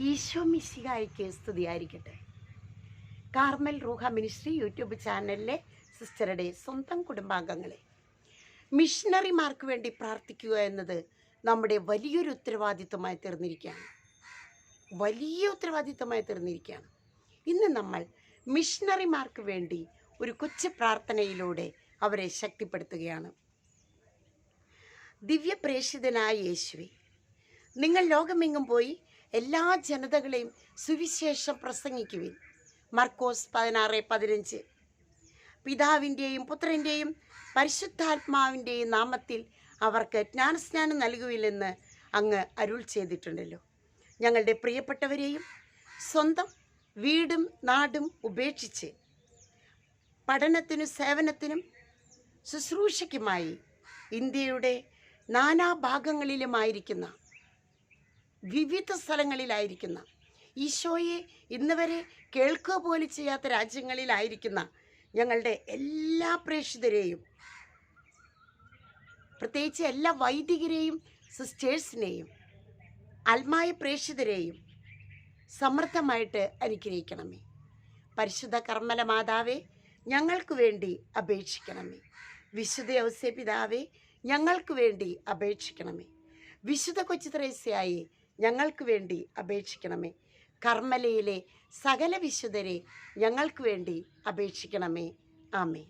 ഈശോ മിശിഹായിക്ക് സ്തുതിയായിരിക്കട്ടെ. കാർമൽ റൂഹ മിനിസ്ട്രി യൂട്യൂബ് ചാനലിലെ സിസ്റ്ററുടെ സ്വന്തം കുടുംബാംഗങ്ങളെ. മിഷണറിമാർക്ക് വേണ്ടി പ്രാർത്ഥിക്കുക എന്നത് നമ്മുടെ വലിയൊരു ഉത്തരവാദിത്വമായി തീർന്നിരിക്കുകയാണ്. വലിയ ഉത്തരവാദിത്വമായി തീർന്നിരിക്കുകയാണ്. ഇന്ന് നമ്മൾ മിഷണറിമാർക്ക് വേണ്ടി ഒരു കൊച്ചു പ്രാർത്ഥനയിലൂടെ അവരെ ശക്തിപ്പെടുത്തുകയാണ്. ദിവ്യപ്രേഷിതനായ യേശുവെ നിങ്ങൾ ലോകമെങ്ങും പോയി എല്ലാ ജനതകളെയും സുവിശേഷം പ്രസംഗിക്കുവിൻ. മർക്കോസ് പതിനാറ് പതിനഞ്ച്. പിതാവിന്റെയും പുത്രന്റെയും പരിശുദ്ധാത്മാവിന്റെയും നാമത്തിൽ അവർക്ക് ജ്ഞാനസ്നാനം നൽകുവില്ലെന്ന് അങ്ങ് അരുൾ ചെയ്തിട്ടുണ്ടല്ലോ. ഞങ്ങളുടെ പ്രിയപ്പെട്ടവരെയും സ്വന്തം വീടും നാടും ഉപേക്ഷിച്ച് പഠനത്തിനും സേവനത്തിനും ശുശ്രൂഷയ്ക്കുമായി ഇന്ത്യയുടെ നാനാഭാഗങ്ങളിലുമായിരിക്കുന്ന വിവിധ സ്ഥലങ്ങളിലായിരിക്കുന്ന. ഈശോയെ ഇന്ന് വരെ കേൾക്കുക പോലും ചെയ്യാത്ത രാജ്യങ്ങളിലായിരിക്കുന്ന ഞങ്ങളുടെ എല്ലാ പ്രേക്ഷിതരെയും പ്രത്യേകിച്ച് എല്ലാ വൈദികരെയും സിസ്റ്റേഴ്സിനെയും ആത്മായ പ്രേക്ഷിതരെയും സമൃദ്ധമായിട്ട് അനുഗ്രഹിക്കണമേ. പരിശുദ്ധ കർമ്മല മാതാവേ ഞങ്ങൾക്ക് വേണ്ടി അപേക്ഷിക്കണമേ. വിശുദ്ധ ഔസ്യ പിതാവേ ഞങ്ങൾക്ക് വേണ്ടി അപേക്ഷിക്കണമേ. വിശുദ്ധ കൊച്ചു ത്രേസ്യായി ഞങ്ങൾക്ക് വേണ്ടി അപേക്ഷിക്കണമേ. കർമ്മലയിലെ സകല വിശുദ്ധരെ ഞങ്ങൾക്ക് വേണ്ടി അപേക്ഷിക്കണമേ. ആമേ